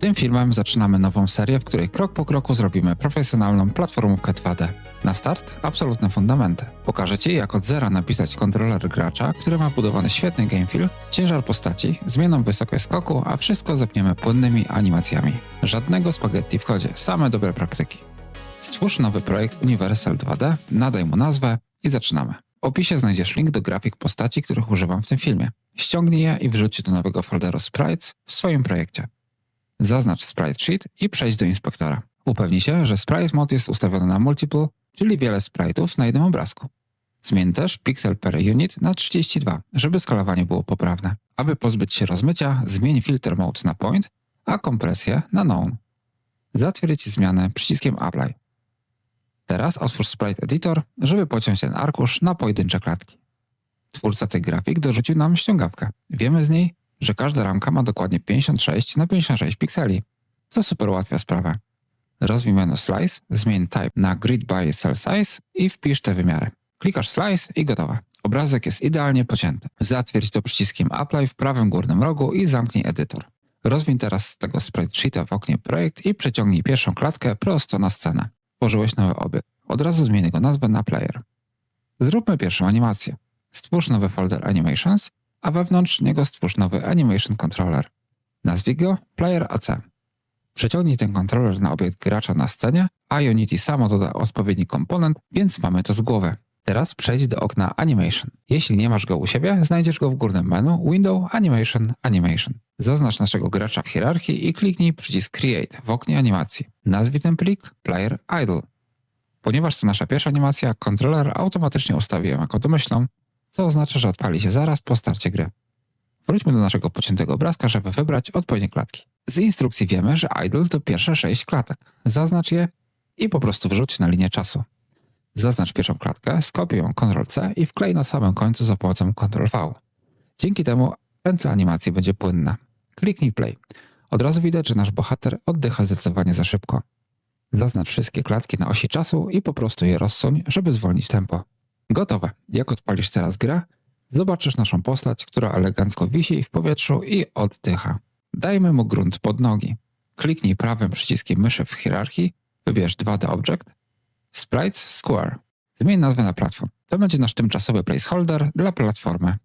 Tym filmem zaczynamy nową serię, w której krok po kroku zrobimy profesjonalną platformówkę 2D. Na start absolutne fundamenty. Pokażę Ci, jak od zera napisać kontroler gracza, który ma wbudowany świetny gamefeel, ciężar postaci, zmienną wysokość skoku, a wszystko zepniemy płynnymi animacjami. Żadnego spaghetti w kodzie, same dobre praktyki. Stwórz nowy projekt Universal 2D, nadaj mu nazwę i zaczynamy. W opisie znajdziesz link do grafik postaci, których używam w tym filmie. Ściągnij je i wrzuć do nowego folderu Sprites w swoim projekcie. Zaznacz Sprite Sheet i przejdź do inspektora. Upewnij się, że Sprite Mode jest ustawiony na Multiple, czyli wiele sprite'ów na jednym obrazku. Zmień też pixel per unit na 32, żeby skalowanie było poprawne. Aby pozbyć się rozmycia, zmień filter mode na point, a kompresję na known. Zatwierdź zmianę przyciskiem Apply. Teraz otwórz Sprite Editor, żeby pociąć ten arkusz na pojedyncze klatki. Twórca tych grafik dorzucił nam ściągawkę. Wiemy z niej, że każda ramka ma dokładnie 56 na 56 pikseli, co super ułatwia sprawę. Rozwij menu Slice, zmień type na Grid by Cell Size i wpisz te wymiary. Klikasz Slice i gotowe. Obrazek jest idealnie pocięty. Zatwierdź to przyciskiem Apply w prawym górnym rogu i zamknij edytor. Rozwiń teraz z tego spreadsheeta w oknie projekt i przeciągnij pierwszą klatkę prosto na scenę. Tworzyłeś nowy obiekt. Od razu zmień jego nazwę na Player. Zróbmy pierwszą animację. Stwórz nowy folder Animations, a wewnątrz niego stwórz nowy Animation Controller. Nazwij go Player AC. Przeciągnij ten kontroler na obiekt gracza na scenie, a Unity samo doda odpowiedni komponent, więc mamy to z głowy. Teraz przejdź do okna Animation. Jeśli nie masz go u siebie, znajdziesz go w górnym menu Window Animation Animation. Zaznacz naszego gracza w hierarchii i kliknij przycisk Create w oknie animacji. Nazwij ten plik Player Idle. Ponieważ to nasza pierwsza animacja, kontroler automatycznie ustawi ją jako domyślną, co oznacza, że odpali się zaraz po starcie gry. Wróćmy do naszego pociętego obrazka, żeby wybrać odpowiednie klatki. Z instrukcji wiemy, że idle to pierwsze 6 klatek. Zaznacz je i po prostu wrzuć na linię czasu. Zaznacz pierwszą klatkę, skopiuj ją Ctrl-C i wklej na samym końcu za pomocą Ctrl-V. Dzięki temu pętla animacji będzie płynna. Kliknij play. Od razu widać, że nasz bohater oddycha zdecydowanie za szybko. Zaznacz wszystkie klatki na osi czasu i po prostu je rozsuń, żeby zwolnić tempo. Gotowe. Jak odpalisz teraz grę, zobaczysz naszą postać, która elegancko wisi w powietrzu i oddycha. Dajmy mu grunt pod nogi. Kliknij prawym przyciskiem myszy w hierarchii, wybierz 2D Object, Sprite Square. Zmień nazwę na platform. To będzie nasz tymczasowy placeholder dla platformy.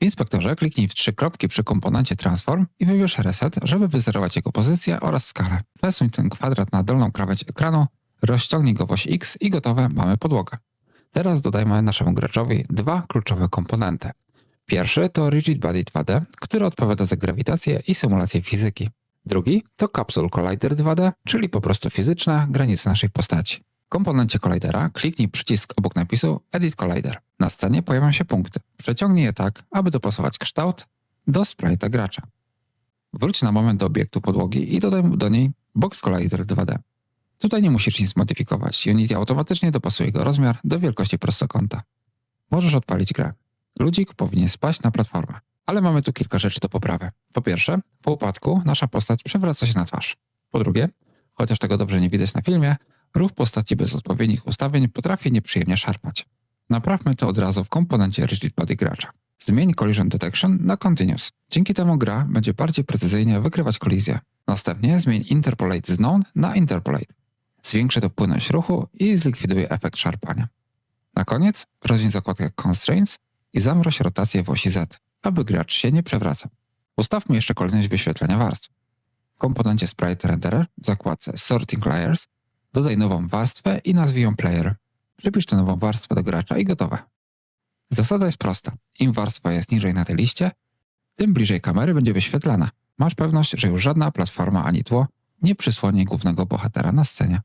W inspektorze kliknij w trzy kropki przy komponencie Transform i wybierz Reset, żeby wyzerować jego pozycję oraz skalę. Przesuń ten kwadrat na dolną krawędź ekranu, rozciągnij go w oś X i gotowe mamy podłogę. Teraz dodajmy naszemu graczowi dwa kluczowe komponenty. Pierwszy to Rigid Body 2D, który odpowiada za grawitację i symulację fizyki. Drugi to Capsule Collider 2D, czyli po prostu fizyczne granice naszej postaci. W komponencie Collidera kliknij przycisk obok napisu Edit Collider. Na scenie pojawią się punkty. Przeciągnij je tak, aby dopasować kształt do sprite'a gracza. Wróć na moment do obiektu podłogi i dodaj do niej Box Collider 2D. Tutaj nie musisz nic modyfikować. Unity automatycznie dopasuje jego rozmiar do wielkości prostokąta. Możesz odpalić grę. Ludzik powinien spaść na platformę. Ale mamy tu kilka rzeczy do poprawy. Po pierwsze, po upadku nasza postać przewraca się na twarz. Po drugie, chociaż tego dobrze nie widać na filmie, ruch postaci bez odpowiednich ustawień potrafi nieprzyjemnie szarpać. Naprawmy to od razu w komponencie Rigid Body gracza. Zmień Collision Detection na Continuous. Dzięki temu gra będzie bardziej precyzyjnie wykrywać kolizję. Następnie zmień Interpolate z Known na Interpolate. Zwiększy to płynność ruchu i zlikwiduje efekt szarpania. Na koniec rozwiń zakładkę Constraints i zamroź rotację w osi Z, aby gracz się nie przewracał. Ustawmy jeszcze kolejność wyświetlenia warstw. W komponencie Sprite Renderer w zakładce Sorting Layers dodaj nową warstwę i nazwij ją Player. Przypisz tę nową warstwę do gracza i gotowe. Zasada jest prosta. Im warstwa jest niżej na tej liście, tym bliżej kamery będzie wyświetlana. Masz pewność, że już żadna platforma ani tło nie przysłoni głównego bohatera na scenie.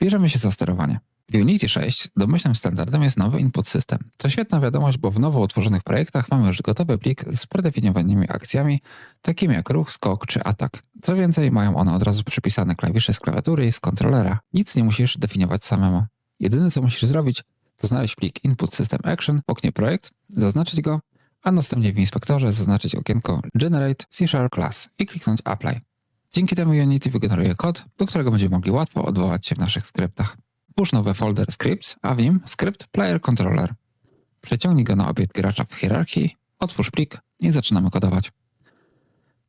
Bierzemy się za sterowanie. W Unity 6 domyślnym standardem jest nowy input system. To świetna wiadomość, bo w nowo utworzonych projektach mamy już gotowy plik z predefiniowanymi akcjami, takimi jak ruch, skok czy atak. Co więcej, mają one od razu przypisane klawisze z klawiatury i z kontrolera. Nic nie musisz definiować samemu. Jedyne co musisz zrobić, to znaleźć plik input system action w oknie projekt, zaznaczyć go, a następnie w inspektorze zaznaczyć okienko generate C class i kliknąć apply. Dzięki temu Unity wygeneruje kod, do którego będziemy mogli łatwo odwołać się w naszych skryptach. Twórz nowy folder scripts, a w nim skrypt player controller. Przeciągnij go na obiekt gracza w hierarchii, otwórz plik i zaczynamy kodować.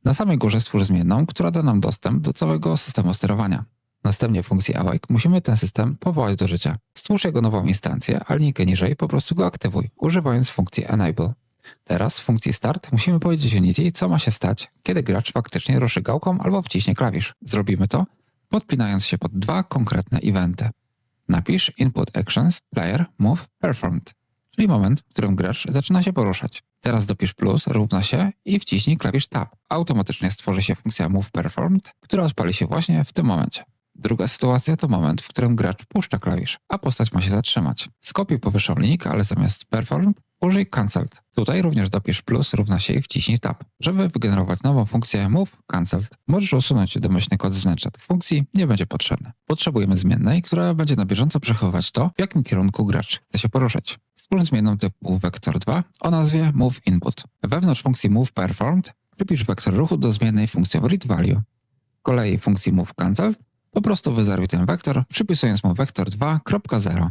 Na samej górze stwórz zmienną, która da nam dostęp do całego systemu sterowania. Następnie w funkcji awake musimy ten system powołać do życia. Stwórz jego nową instancję, a linijkę niżej po prostu go aktywuj, używając funkcji enable. Teraz w funkcji start musimy powiedzieć Unity, co ma się stać, kiedy gracz faktycznie ruszy gałką albo wciśnie klawisz. Zrobimy to, podpinając się pod dwa konkretne eventy. Napisz input actions player move performed, czyli moment, w którym gracz zaczyna się poruszać. Teraz dopisz plus równa się i wciśnij klawisz tab. Automatycznie stworzy się funkcja move performed, która odpali się właśnie w tym momencie. Druga sytuacja to moment, w którym gracz puszcza klawisz, a postać ma się zatrzymać. Skopiuj powyższą linijkę, ale zamiast performed użyj cancelled. Tutaj również dopisz plus równa się i wciśnij tab, żeby wygenerować nową funkcję move cancelled. Możesz usunąć domyślny kod z wnętrza tych funkcji, nie będzie potrzebny. Potrzebujemy zmiennej, która będzie na bieżąco przechowywać to, w jakim kierunku gracz chce się poruszać. Stwórz zmienną typu vector2 o nazwie move input. Wewnątrz funkcji move performed przypisz wektor ruchu do zmiennej funkcją read value. Kolei funkcji move cancelled po prostu wyzeruj ten wektor, przypisując mu wektor 2.0.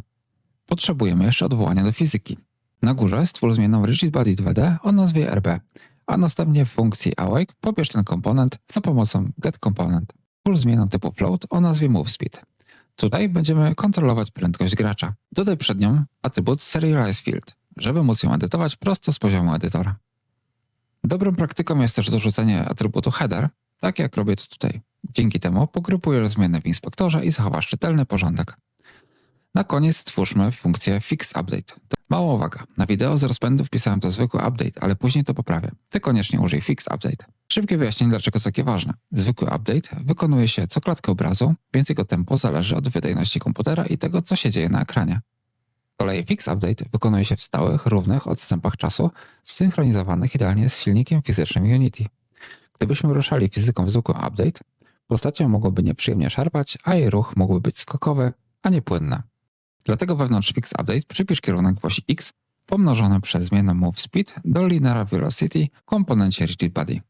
Potrzebujemy jeszcze odwołania do fizyki. Na górze stwórz zmienną rigidBody 2D o nazwie RB, a następnie w funkcji awake pobierz ten komponent za pomocą getComponent. Stwórz zmienną typu float o nazwie moveSpeed. Tutaj będziemy kontrolować prędkość gracza. Dodaj przed nią atrybut serializeField, żeby móc ją edytować prosto z poziomu edytora. Dobrą praktyką jest też dorzucenie atrybutu header, tak jak robię to tutaj. Dzięki temu pogrupujesz zmiany w inspektorze i zachowasz czytelny porządek. Na koniec stwórzmy funkcję Fix Update. Mała uwaga, na wideo z rozpędu wpisałem to zwykły update, ale później to poprawię. Ty koniecznie użyj Fix Update. Szybkie wyjaśnienie, dlaczego to takie ważne. Zwykły update wykonuje się co klatkę obrazu, więc jego tempo zależy od wydajności komputera i tego, co się dzieje na ekranie. Z kolei Fix Update wykonuje się w stałych, równych odstępach czasu, zsynchronizowanych idealnie z silnikiem fizycznym Unity. Gdybyśmy ruszali fizyką w zwykły update, postacią mogłoby nieprzyjemnie szarpać, a jej ruch mógłby być skokowy, a nie płynny. Dlatego wewnątrz Fix Update przypisz kierunek w osi X pomnożony przez zmiennę Move Speed do Linear Velocity w komponencie Rigid Body.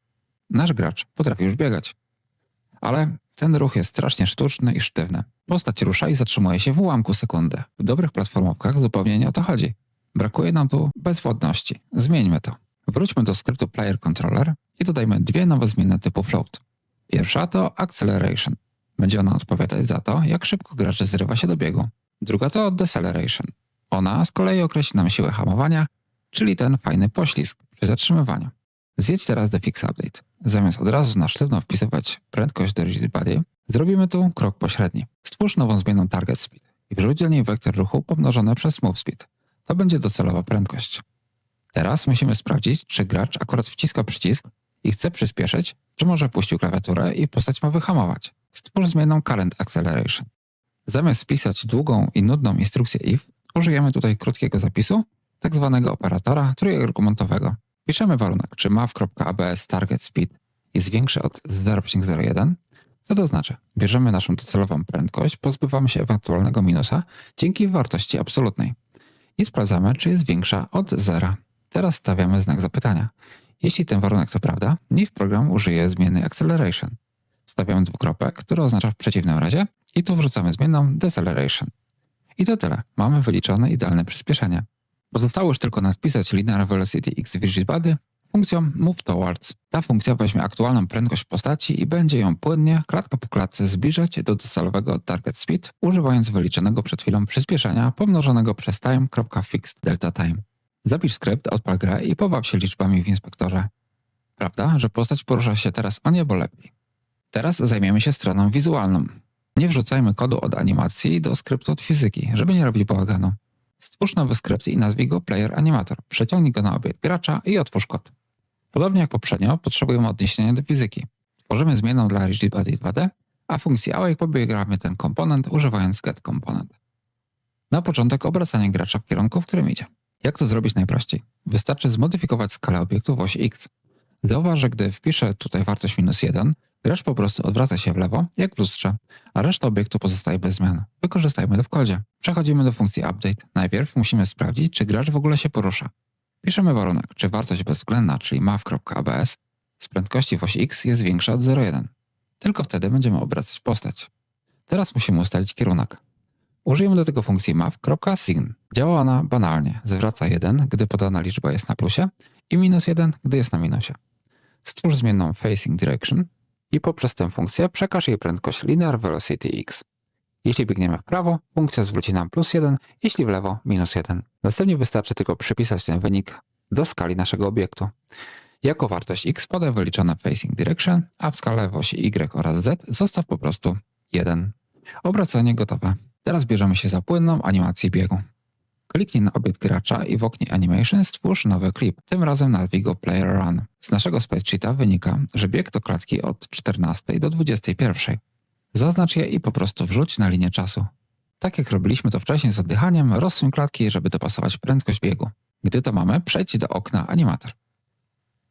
Nasz gracz potrafi już biegać. Ale ten ruch jest strasznie sztuczny i sztywny. Postać rusza i zatrzymuje się w ułamku sekundy. W dobrych platformówkach zupełnie nie o to chodzi. Brakuje nam tu bezwodności. Zmieńmy to. Wróćmy do skryptu Player Controller i dodajmy dwie nowe zmienne typu float. Pierwsza to acceleration. Będzie ona odpowiadać za to, jak szybko gracz zrywa się do biegu. Druga to deceleration. Ona z kolei określi nam siłę hamowania, czyli ten fajny poślizg przy zatrzymywaniu. Zjedź teraz do Fix Update. Zamiast od razu na sztywno wpisywać prędkość do Rigid Body, zrobimy tu krok pośredni. Stwórz nową zmienną Target Speed i wrzuć do niej wektor ruchu pomnożony przez Move Speed. To będzie docelowa prędkość. Teraz musimy sprawdzić, czy gracz akurat wciska przycisk i chce przyspieszyć, czy może puścił klawiaturę i postać ma wyhamować. Stwórz zmienną Current Acceleration. Zamiast spisać długą i nudną instrukcję if, użyjemy tutaj krótkiego zapisu, tak zwanego operatora trójargumentowego. Piszemy warunek, czy mav.abs target speed jest większy od 0,01, co to znaczy? Bierzemy naszą docelową prędkość, pozbywamy się ewentualnego minusa dzięki wartości absolutnej i sprawdzamy, czy jest większa od zera. Teraz stawiamy znak zapytania. Jeśli ten warunek to prawda, niech program użyje zmiennej acceleration. Stawiamy dwukropek, który oznacza w przeciwnym razie i tu wrzucamy zmienną deceleration. I to tyle. Mamy wyliczone idealne przyspieszenie. Pozostało już tylko nadpisać linear velocity x rigid body funkcją move towards. Ta funkcja weźmie aktualną prędkość postaci i będzie ją płynnie, klatka po klatce zbliżać do docelowego target speed, używając wyliczonego przed chwilą przyspieszenia pomnożonego przez time.fixed delta time. Zapisz skrypt, odpal grę i pobaw się liczbami w inspektorze. Prawda, że postać porusza się teraz o niebo lepiej. Teraz zajmiemy się stroną wizualną. Nie wrzucajmy kodu od animacji do skryptu od fizyki, żeby nie robić bałaganu. Stwórz nowy skrypt i nazwij go Player Animator. Przeciągnij go na obiekt gracza i otwórz kod. Podobnie jak poprzednio, potrzebujemy odniesienia do fizyki. Tworzymy zmienną dla RigidBody 2D, a funkcji awake pobieramy ten komponent używając getComponent. Na początek obracanie gracza w kierunku, w którym idzie. Jak to zrobić najprościej? Wystarczy zmodyfikować skalę obiektu w osi X. Zauważ, że gdy wpiszę tutaj wartość minus 1, gracz po prostu odwraca się w lewo, jak w lustrze, a reszta obiektu pozostaje bez zmian. Wykorzystajmy to w kodzie. Przechodzimy do funkcji update. Najpierw musimy sprawdzić, czy gracz w ogóle się porusza. Piszemy warunek, czy wartość bezwzględna, czyli mav.abs z prędkości w osi x jest większa od 0,1. Tylko wtedy będziemy obracać postać. Teraz musimy ustalić kierunek. Użyjemy do tego funkcji mav.sign. Działa ona banalnie. Zwraca 1, gdy podana liczba jest na plusie i minus 1, gdy jest na minusie. stwórz zmienną Facing Direction i poprzez tę funkcję przekaż jej prędkość Linear Velocity x. Jeśli biegniemy w prawo, funkcja zwróci nam plus 1, jeśli w lewo minus 1. Następnie wystarczy tylko przypisać ten wynik do skali naszego obiektu. Jako wartość x podaj wyliczone Facing Direction, a w skalę w osi y oraz z zostaw po prostu 1. Obracanie gotowe. Teraz bierzemy się za płynną animację biegu. Kliknij na obiekt gracza i w oknie Animation stwórz nowy klip, tym razem nazwij go Player Run. Z naszego spreadsheeta wynika, że bieg to klatki od 14 do 21. Zaznacz je i po prostu wrzuć na linię czasu. Tak jak robiliśmy to wcześniej z oddychaniem, rozsuń klatki, żeby dopasować prędkość biegu. Gdy to mamy, przejdź do okna Animator.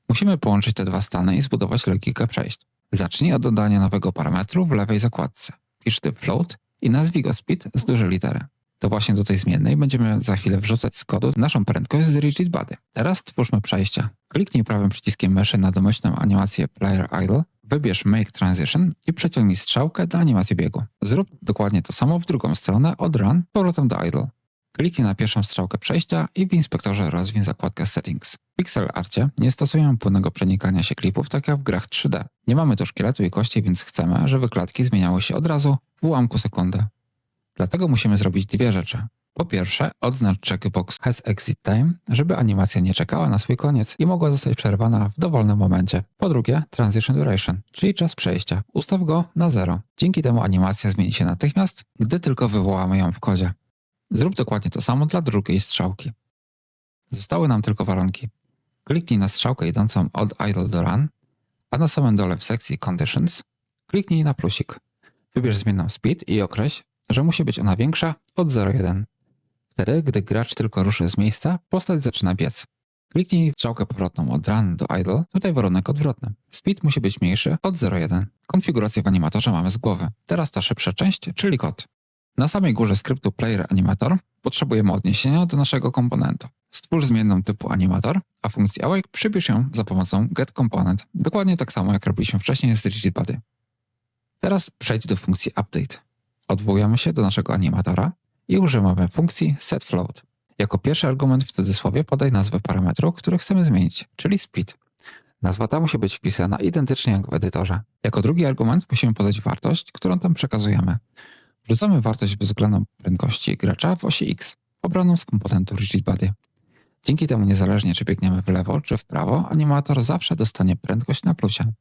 Musimy połączyć te dwa stany i zbudować logikę przejść. Zacznij od dodania nowego parametru w lewej zakładce. Pisz typ float i nazwij go speed z dużej litery. To właśnie do tej zmiennej będziemy za chwilę wrzucać z kodu naszą prędkość z rigid body. Teraz stwórzmy przejścia. Kliknij prawym przyciskiem myszy na domyślną animację Player Idle, wybierz Make Transition i przeciągnij strzałkę do animacji biegu. Zrób dokładnie to samo w drugą stronę od Run powrotem do Idle. Kliknij na pierwszą strzałkę przejścia i w inspektorze rozwiń zakładkę Settings. W Pixel Arcie nie stosujemy płynnego przenikania się klipów tak jak w grach 3D. Nie mamy tu szkieletu i kości, więc chcemy, żeby klatki zmieniały się od razu w ułamku sekundy. Dlatego musimy zrobić dwie rzeczy. Po pierwsze, odznacz checkbox Has Exit Time, żeby animacja nie czekała na swój koniec i mogła zostać przerwana w dowolnym momencie. Po drugie, Transition Duration, czyli czas przejścia. Ustaw go na zero. Dzięki temu animacja zmieni się natychmiast, gdy tylko wywołamy ją w kodzie. Zrób dokładnie to samo dla drugiej strzałki. Zostały nam tylko warunki. Kliknij na strzałkę idącą od idle do run, a na samym dole w sekcji conditions kliknij na plusik. Wybierz zmienną speed i określ, że musi być ona większa od 0,1. Wtedy, gdy gracz tylko ruszy z miejsca, postać zaczyna biec. Kliknij strzałkę powrotną od run do idle, tutaj warunek odwrotny. Speed musi być mniejszy od 0,1. Konfigurację w animatorze mamy z głowy. Teraz ta szybsza część, czyli kod. Na samej górze skryptu Player Animator potrzebujemy odniesienia do naszego komponentu. Stwórz zmienną typu animator, a funkcję awake przypisz ją za pomocą getComponent, dokładnie tak samo jak robiliśmy wcześniej z RigidBody. Teraz przejdź do funkcji update. Odwołujemy się do naszego animatora i używamy funkcji setFloat. Jako pierwszy argument w cudzysłowie podaj nazwę parametru, który chcemy zmienić, czyli speed. Nazwa ta musi być wpisana identycznie jak w edytorze. Jako drugi argument musimy podać wartość, którą tam przekazujemy. Wrzucamy wartość względną prędkości gracza w osi X, pobraną z komponentu RigidBody. Dzięki temu niezależnie czy biegniemy w lewo czy w prawo, animator zawsze dostanie prędkość na plusie.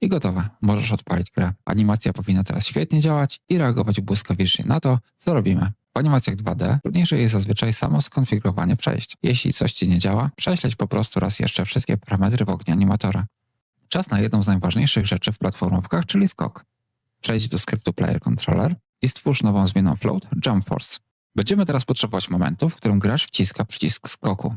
I gotowe, możesz odpalić grę. Animacja powinna teraz świetnie działać i reagować błyskawicznie na to, co robimy. W animacjach 2D trudniejsze jest zazwyczaj samo skonfigurowanie przejść. Jeśli coś Ci nie działa, prześleć po prostu raz jeszcze wszystkie parametry w oknie animatora. Czas na jedną z najważniejszych rzeczy w platformówkach, czyli skok. Przejdź do skryptu Player Controller i stwórz nową zmienną float Jump Force. Będziemy teraz potrzebować momentu, w którym gracz wciska przycisk skoku.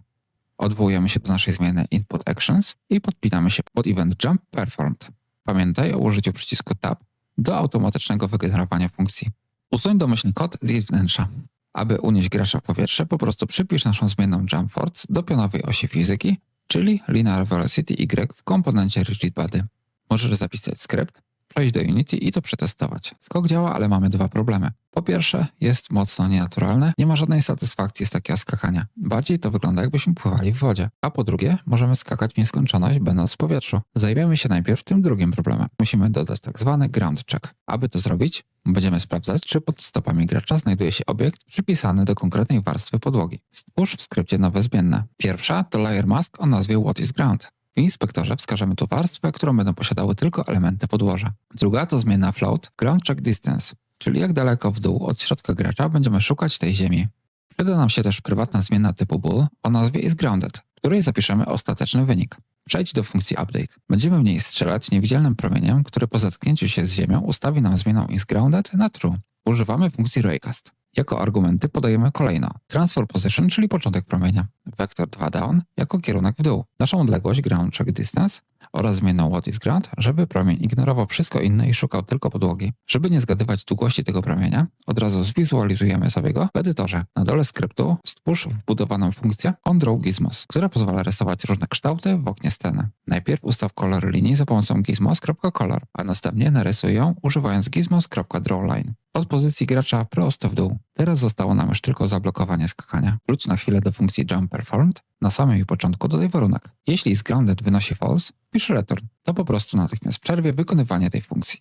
Odwołujemy się do naszej zmiany Input Actions i podpinamy się pod event Jump Performed. Pamiętaj o użyciu przycisku Tab do automatycznego wygenerowania funkcji. Usuń domyślny kod z jej wnętrza. Aby unieść gracza w powietrze, po prostu przypisz naszą zmienną Jump Force do pionowej osi fizyki, czyli Linear Velocity Y w komponencie RigidBody. Możesz zapisać skrypt, przejść do Unity i to przetestować. Skok działa, ale mamy dwa problemy. Po pierwsze, jest mocno nienaturalne, nie ma żadnej satysfakcji z takiego skakania. Bardziej to wygląda jakbyśmy pływali w wodzie. A po drugie, możemy skakać w nieskończoność będąc w powietrzu. Zajmiemy się najpierw tym drugim problemem. Musimy dodać tak zwany ground check. Aby to zrobić, będziemy sprawdzać, czy pod stopami gracza znajduje się obiekt przypisany do konkretnej warstwy podłogi. Stwórz w skrypcie nowe zmienne. Pierwsza to layer mask o nazwie what is ground. Inspektorze wskażemy tu warstwę, którą będą posiadały tylko elementy podłoża. Druga to zmienna float ground check distance, czyli jak daleko w dół od środka gracza będziemy szukać tej ziemi. Przyda nam się też prywatna zmienna typu bool o nazwie isGrounded, w której zapiszemy ostateczny wynik. Przejdź do funkcji update. Będziemy w niej strzelać niewidzialnym promieniem, który po zetknięciu się z ziemią ustawi nam zmianę isGrounded na true. Używamy funkcji raycast. Jako argumenty podajemy kolejno. Transfer position, czyli początek promienia, vector 2 down jako kierunek w dół, naszą odległość ground check distance oraz zmienną what ground, żeby promień ignorował wszystko inne i szukał tylko podłogi. Żeby nie zgadywać długości tego promienia, od razu zwizualizujemy sobie go w edytorze. Na dole skryptu stwórz wbudowaną funkcję onDrawGizmos, która pozwala rysować różne kształty w oknie sceny. Najpierw ustaw kolor linii za pomocą gizmos.color, a następnie narysuj ją używając gizmos.drawLine od pozycji gracza prosto w dół. Teraz zostało nam już tylko zablokowanie skakania. Wróć na chwilę do funkcji Jump Performed. Na samym jej początku dodaj warunek. Jeśli z grounded wynosi false, pisz return. To po prostu natychmiast przerwie wykonywanie tej funkcji.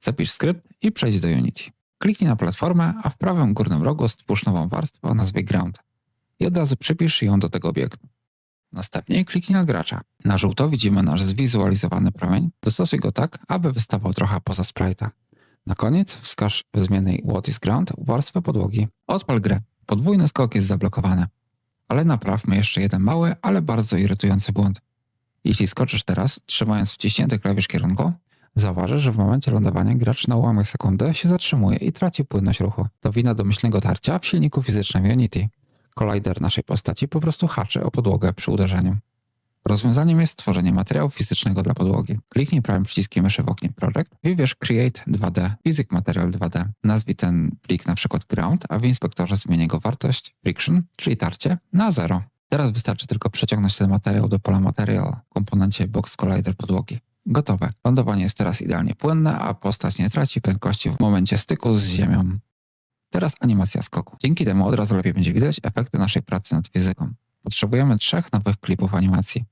Zapisz skrypt i przejdź do Unity. Kliknij na platformę, a w prawym górnym rogu stwórz nową warstwę o nazwie Ground i od razu przypisz ją do tego obiektu. Następnie kliknij na gracza. Na żółto widzimy nasz zwizualizowany promień. Dostosuj go tak, aby wystawał trochę poza sprite'a. Na koniec wskaż w zmiennej What is Ground warstwę podłogi. Odpal grę. Podwójny skok jest zablokowany. Ale naprawmy jeszcze jeden mały, ale bardzo irytujący błąd. Jeśli skoczysz teraz, trzymając wciśnięty klawisz kierunku, zauważysz, że w momencie lądowania gracz na ułamek sekundy się zatrzymuje i traci płynność ruchu. To wina domyślnego tarcia w silniku fizycznym Unity. Kollider naszej postaci po prostu haczy o podłogę przy uderzeniu. Rozwiązaniem jest stworzenie materiału fizycznego dla podłogi. Kliknij prawym przyciskiem myszy w oknie Project, wybierz Create 2D, Physics Material 2D. Nazwij ten plik na przykład Ground, a w inspektorze zmień jego wartość Friction, czyli tarcie, na 0. Teraz wystarczy tylko przeciągnąć ten materiał do pola Material w komponencie Box Collider podłogi. Gotowe. Lądowanie jest teraz idealnie płynne, a postać nie traci prędkości w momencie styku z ziemią. Teraz animacja skoku. Dzięki temu od razu lepiej będzie widać efekty naszej pracy nad fizyką. Potrzebujemy trzech nowych klipów animacji.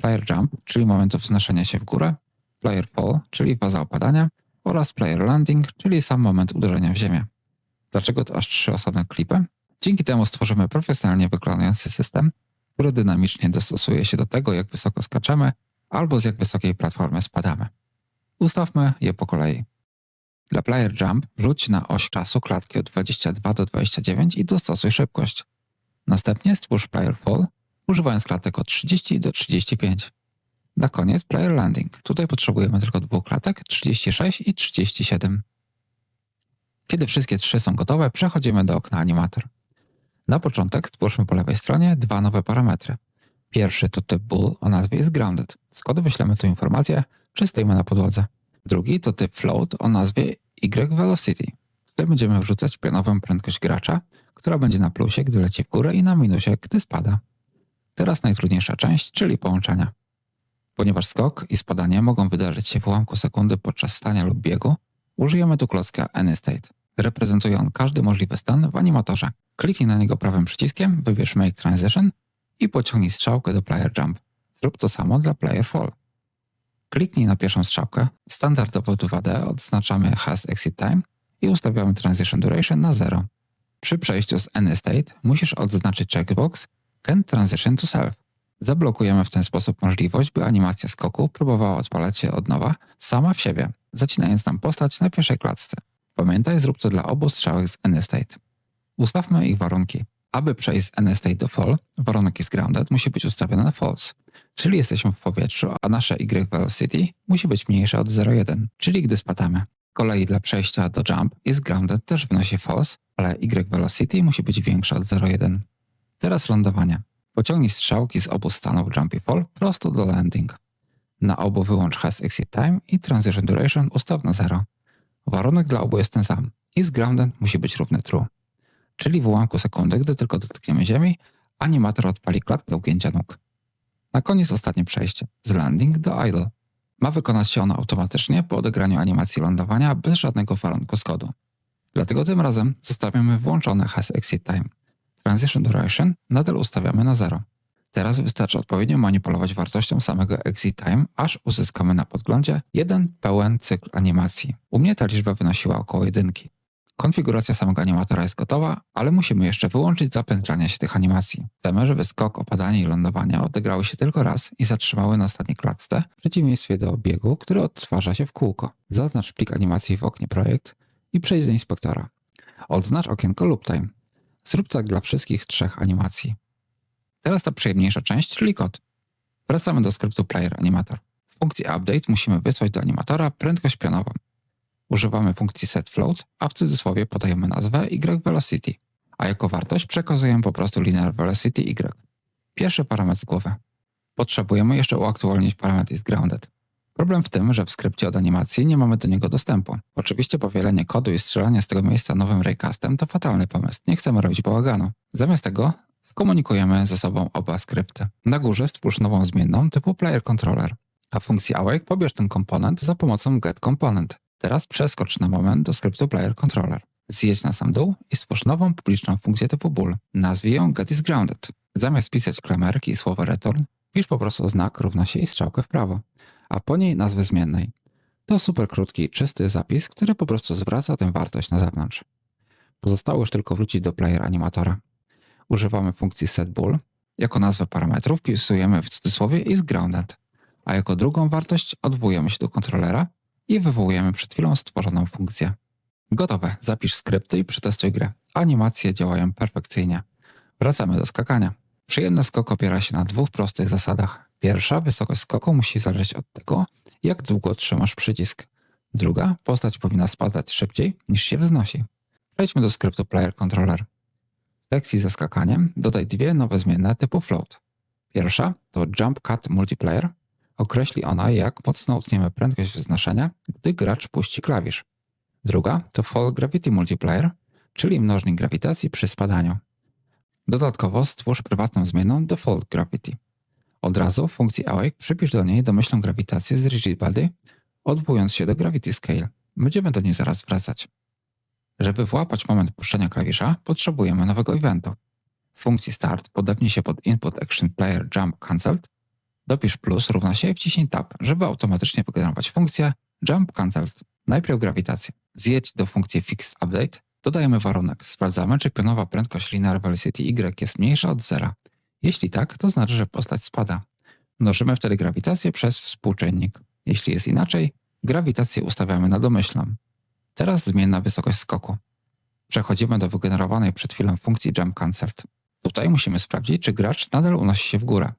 Player Jump, czyli momentu wznoszenia się w górę, Player Fall, czyli faza opadania oraz Player Landing, czyli sam moment uderzenia w ziemię. Dlaczego to aż trzy osobne klipy? Dzięki temu stworzymy profesjonalnie wyglądający system, który dynamicznie dostosuje się do tego, jak wysoko skaczemy albo z jak wysokiej platformy spadamy. Ustawmy je po kolei. Dla Player Jump wrzuć na oś czasu klatki od 22 do 29 i dostosuj szybkość. Następnie stwórz Player Fall, używając klatek od 30 do 35. Na koniec Player Landing. Tutaj potrzebujemy tylko dwóch klatek 36 i 37. Kiedy wszystkie trzy są gotowe, przechodzimy do okna Animator. Na początek stwórzmy po lewej stronie dwa nowe parametry. Pierwszy to typ bool o nazwie is grounded. Kodu wyślemy tu informację, czy stoimy na podłodze. Drugi to typ float o nazwie y velocity. Tutaj będziemy wrzucać pionową prędkość gracza, która będzie na plusie, gdy leci w górę i na minusie, gdy spada. Teraz najtrudniejsza część, czyli połączenia. Ponieważ skok i spadanie mogą wydarzyć się w ułamku sekundy podczas stania lub biegu, użyjemy tu klocka AnyState. Reprezentuje on każdy możliwy stan w animatorze. Kliknij na niego prawym przyciskiem, wybierz Make Transition i pociągnij strzałkę do Player Jump. Zrób to samo dla Player Fall. Kliknij na pierwszą strzałkę. Standardowo 2D odznaczamy Has Exit Time i ustawiamy Transition Duration na 0. Przy przejściu z Any State musisz odznaczyć checkbox Can Transition to Self. Zablokujemy w ten sposób możliwość, by animacja skoku próbowała odpalać się od nowa sama w siebie, zacinając nam postać na pierwszej klatce. Pamiętaj, zrób to dla obu strzałek z Any State. Ustawmy ich warunki. Aby przejść z Any State do Fall, warunek jest grounded musi być ustawiony na false, czyli jesteśmy w powietrzu, a nasze Y velocity musi być mniejsze od 0,1, czyli gdy spadamy. Kolei dla przejścia do jump jest grounded też wynosi false, ale Y velocity musi być większe od 0,1. Teraz lądowanie. Pociągnij strzałki z obu stanów jump i fall prosto do landing. Na obu wyłącz has exit time i transition duration ustaw na 0. Warunek dla obu jest ten sam. Is grounded musi być równy true. Czyli w ułamku sekundy, gdy tylko dotkniemy ziemi, animator odpali klatkę ugięcia nóg. Na koniec ostatnie przejście, z landing do idle. Ma wykonać się ono automatycznie po odegraniu animacji lądowania bez żadnego warunku z kodu. Dlatego tym razem zostawiamy włączone has exit time. Transition duration nadal ustawiamy na 0. Teraz wystarczy odpowiednio manipulować wartością samego exit time, aż uzyskamy na podglądzie jeden pełen cykl animacji. U mnie ta liczba wynosiła około jedynki. Konfiguracja samego animatora jest gotowa, ale musimy jeszcze wyłączyć zapętlania się tych animacji. Chcemy, żeby skok, opadanie i lądowania odegrały się tylko raz i zatrzymały na ostatniej klatce, w przeciwieństwie do biegu, który odtwarza się w kółko. Zaznacz plik animacji w oknie projekt i przejdź do inspektora. Odznacz okienko loop time. Zrób tak dla wszystkich trzech animacji. Teraz ta przyjemniejsza część, czyli kod. Wracamy do skryptu Player Animator. W funkcji Update musimy wysłać do animatora prędkość pionową. Używamy funkcji setFloat, a w cudzysłowie podajemy nazwę yVelocity, a jako wartość przekazujemy po prostu linear velocity y. Pierwszy parametr z głowy. Potrzebujemy jeszcze uaktualnić parametr isGrounded. Problem w tym, że w skrypcie od animacji nie mamy do niego dostępu. Oczywiście powielenie kodu i strzelanie z tego miejsca nowym raycastem to fatalny pomysł. Nie chcemy robić bałaganu. Zamiast tego skomunikujemy ze sobą oba skrypty. Na górze stwórz nową zmienną typu PlayerController, a w funkcji awake pobierz ten komponent za pomocą getComponent. Teraz przeskocz na moment do skryptu PlayerController. Zjedź na sam dół i stwórz nową publiczną funkcję typu bool. Nazwij ją getIsGrounded. Zamiast pisać klamerki i słowo return, Pisz po prostu znak równa się i strzałkę w prawo, a po niej nazwę zmiennej. To super krótki, czysty zapis, który po prostu zwraca tę wartość na zewnątrz. Pozostało już tylko wrócić do player animatora. Używamy funkcji setBool. Jako nazwę parametru wpisujemy w cudzysłowie is grounded, a jako drugą wartość odwołujemy się do kontrolera i wywołujemy przed chwilą stworzoną funkcję. Gotowe, zapisz skrypty i przetestuj grę. Animacje działają perfekcyjnie. Wracamy do skakania. Przyjemny skok opiera się na dwóch prostych zasadach. Pierwsza, wysokość skoku musi zależeć od tego, jak długo trzymasz przycisk. Druga, postać powinna spadać szybciej niż się wznosi. Przejdźmy do skryptu Player Controller. W sekcji ze skakaniem dodaj dwie nowe zmienne typu float. Pierwsza to Jump Cut Multiplayer. Określi ona, jak mocno utniemy prędkość wznoszenia, gdy gracz puści klawisz. Druga to Fall Gravity Multiplier, czyli mnożnik grawitacji przy spadaniu. Dodatkowo stwórz prywatną zmienną Default Gravity. Od razu funkcji Awake przypisz do niej domyślną grawitację z Rigid Body, odwołując się do Gravity Scale. Będziemy do niej zaraz wracać. Żeby włapać moment puszczenia klawisza, potrzebujemy nowego eventu. W funkcji Start podepnij się pod Input Action Player Jump Cancelled, dopisz plus równa się i wciśnij Tab, żeby automatycznie wygenerować funkcję Jump Cancelled. Najpierw grawitację. Zjedź do funkcji Fixed Update, dodajemy warunek. Sprawdzamy, czy pionowa prędkość linear velocity y jest mniejsza od zera. Jeśli tak, to znaczy, że postać spada. Mnożymy wtedy grawitację przez współczynnik. Jeśli jest inaczej, grawitację ustawiamy na domyślną. Teraz zmienna wysokość skoku. Przechodzimy do wygenerowanej przed chwilą funkcji Jump Cancelled. Tutaj musimy sprawdzić, czy gracz nadal unosi się w górę.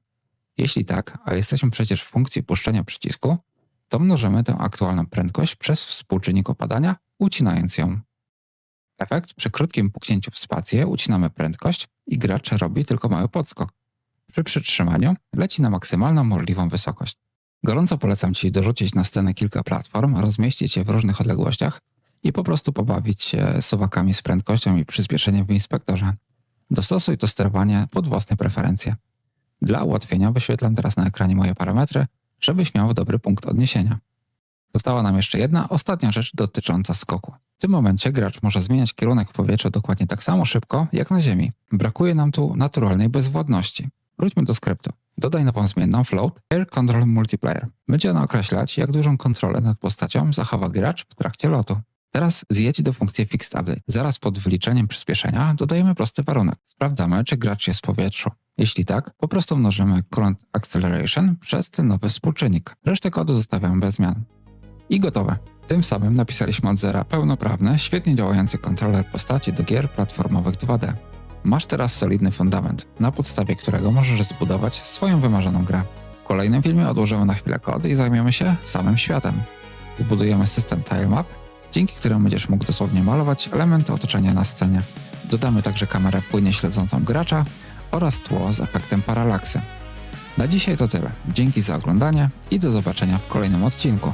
Jeśli tak, a jesteśmy przecież w funkcji puszczenia przycisku, to mnożymy tę aktualną prędkość przez współczynnik opadania, ucinając ją. Efekt przy krótkim puknięciu w spację ucinamy prędkość i gracz robi tylko mały podskok. Przy przytrzymaniu leci na maksymalną możliwą wysokość. Gorąco polecam Ci dorzucić na scenę kilka platform, rozmieścić je w różnych odległościach i po prostu pobawić się suwakami z prędkością i przyspieszeniem w inspektorze. Dostosuj to sterowanie pod własne preferencje. Dla ułatwienia wyświetlam teraz na ekranie moje parametry, żebyś miał dobry punkt odniesienia. Została nam jeszcze jedna, ostatnia rzecz dotycząca skoku. W tym momencie gracz może zmieniać kierunek w powietrzu dokładnie tak samo szybko, jak na ziemi. Brakuje nam tu naturalnej bezwładności. Wróćmy do skryptu. Dodaj nową zmienną float Air Control Multiplayer. Będzie ona określać, jak dużą kontrolę nad postacią zachowa gracz w trakcie lotu. Teraz zjedź do funkcji Fixed Update. Zaraz pod wyliczeniem przyspieszenia dodajemy prosty warunek. Sprawdzamy, czy gracz jest w powietrzu. Jeśli tak, po prostu mnożymy Current Acceleration przez ten nowy współczynnik. Resztę kodu zostawiamy bez zmian. I gotowe. Tym samym napisaliśmy od zera pełnoprawny, świetnie działający kontroler postaci do gier platformowych 2D. Masz teraz solidny fundament, na podstawie którego możesz zbudować swoją wymarzoną grę. W kolejnym filmie odłożymy na chwilę kod i zajmiemy się samym światem. Zbudujemy system tilemap, dzięki któremu będziesz mógł dosłownie malować elementy otoczenia na scenie. Dodamy także kamerę płynnie śledzącą gracza oraz tło z efektem paralaksy. Na dzisiaj to tyle. Dzięki za oglądanie i do zobaczenia w kolejnym odcinku.